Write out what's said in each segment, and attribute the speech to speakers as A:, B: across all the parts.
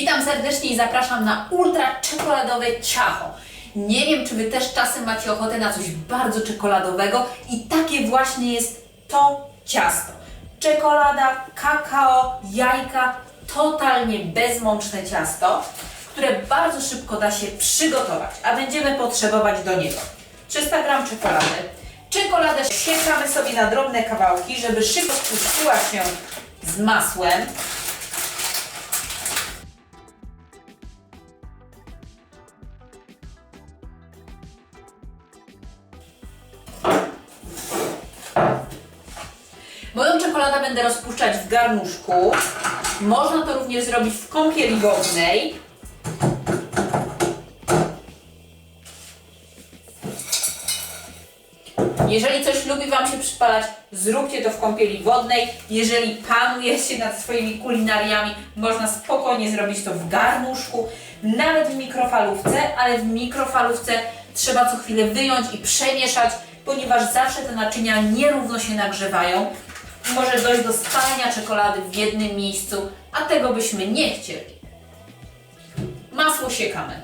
A: Witam serdecznie i zapraszam na ultra czekoladowe ciacho. Nie wiem, czy Wy też czasem macie ochotę na coś bardzo czekoladowego i takie właśnie jest to ciasto. Czekolada, kakao, jajka, totalnie bezmączne ciasto, które bardzo szybko da się przygotować, a będziemy potrzebować do niego 300 g czekolady. Czekoladę siekamy sobie na drobne kawałki, żeby szybko spuściła się z masłem. Czekoladę będę rozpuszczać w garnuszku. Można to również zrobić w kąpieli wodnej. Jeżeli coś lubi Wam się przypalać, zróbcie to w kąpieli wodnej. Jeżeli panujecie nad swoimi kulinariami, można spokojnie zrobić to w garnuszku, nawet w mikrofalówce, ale w mikrofalówce trzeba co chwilę wyjąć i przemieszać, ponieważ zawsze te naczynia nierówno się nagrzewają. Może dojść do spalenia czekolady w jednym miejscu, a tego byśmy nie chcieli. Masło siekamy.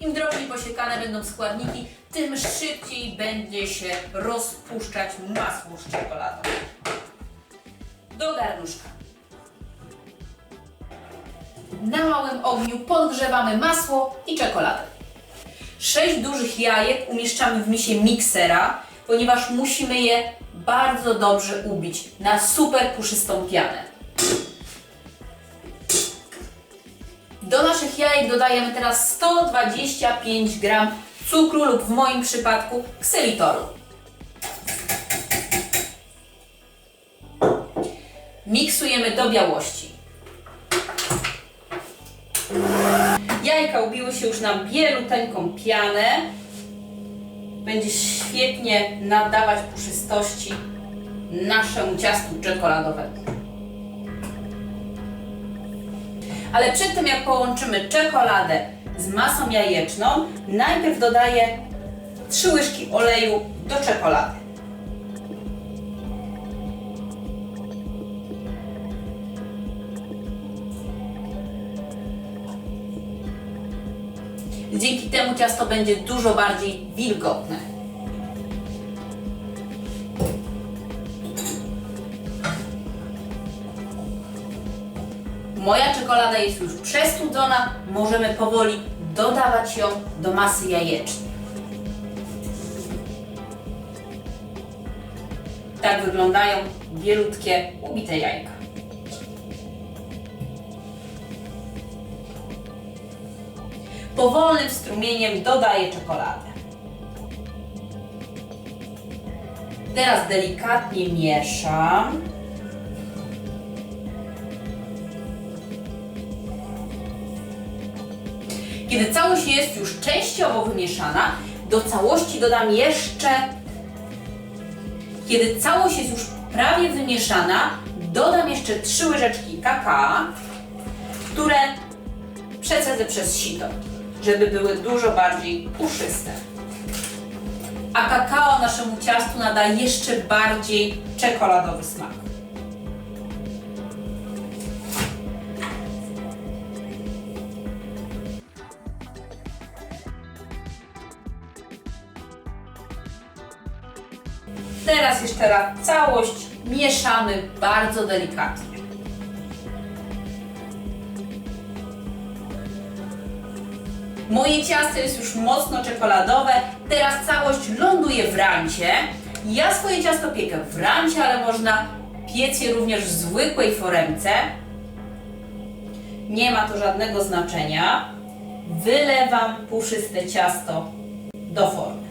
A: Im drożej posiekane będą składniki, tym szybciej będzie się rozpuszczać masło z czekoladą. Do garnuszka. Na małym ogniu podgrzewamy masło i czekoladę. Sześć dużych jajek umieszczamy w misie miksera, ponieważ musimy je bardzo dobrze ubić na super puszystą pianę. Do naszych jajek dodajemy teraz 125 g cukru lub w moim przypadku ksylitoru. Miksujemy do białości. Jajka ubiły się już na bieluteńką pianę. Będzie świetnie nadawać puszystości naszemu ciastu czekoladowemu. Ale przed tym jak połączymy czekoladę z masą jajeczną, najpierw dodaję 3 łyżki oleju do czekolady. Dzięki temu ciasto będzie dużo bardziej wilgotne. Moja czekolada jest już przestudzona, możemy powoli dodawać ją do masy jajecznej. Tak wyglądają bielutkie, ubite jajka. Powolnym strumieniem dodaję czekoladę. Teraz delikatnie mieszam. Kiedy całość jest już częściowo wymieszana, do całości dodam jeszcze. Kiedy całość jest już prawie wymieszana, dodam jeszcze 3 łyżeczki kakao, które przecedzę przez sito, żeby były dużo bardziej puszyste. A kakao naszemu ciastu nada jeszcze bardziej czekoladowy smak. Teraz jeszcze raz całość mieszamy bardzo delikatnie. Moje ciasto jest już mocno czekoladowe, teraz całość ląduje w rancie. Ja swoje ciasto piekę w rancie, ale można piec je również w zwykłej foremce. Nie ma to żadnego znaczenia. Wylewam puszyste ciasto do formy.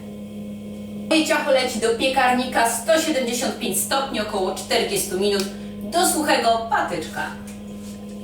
A: Moje ciacho leci do piekarnika 175 stopni, około 40 minut, do suchego patyczka.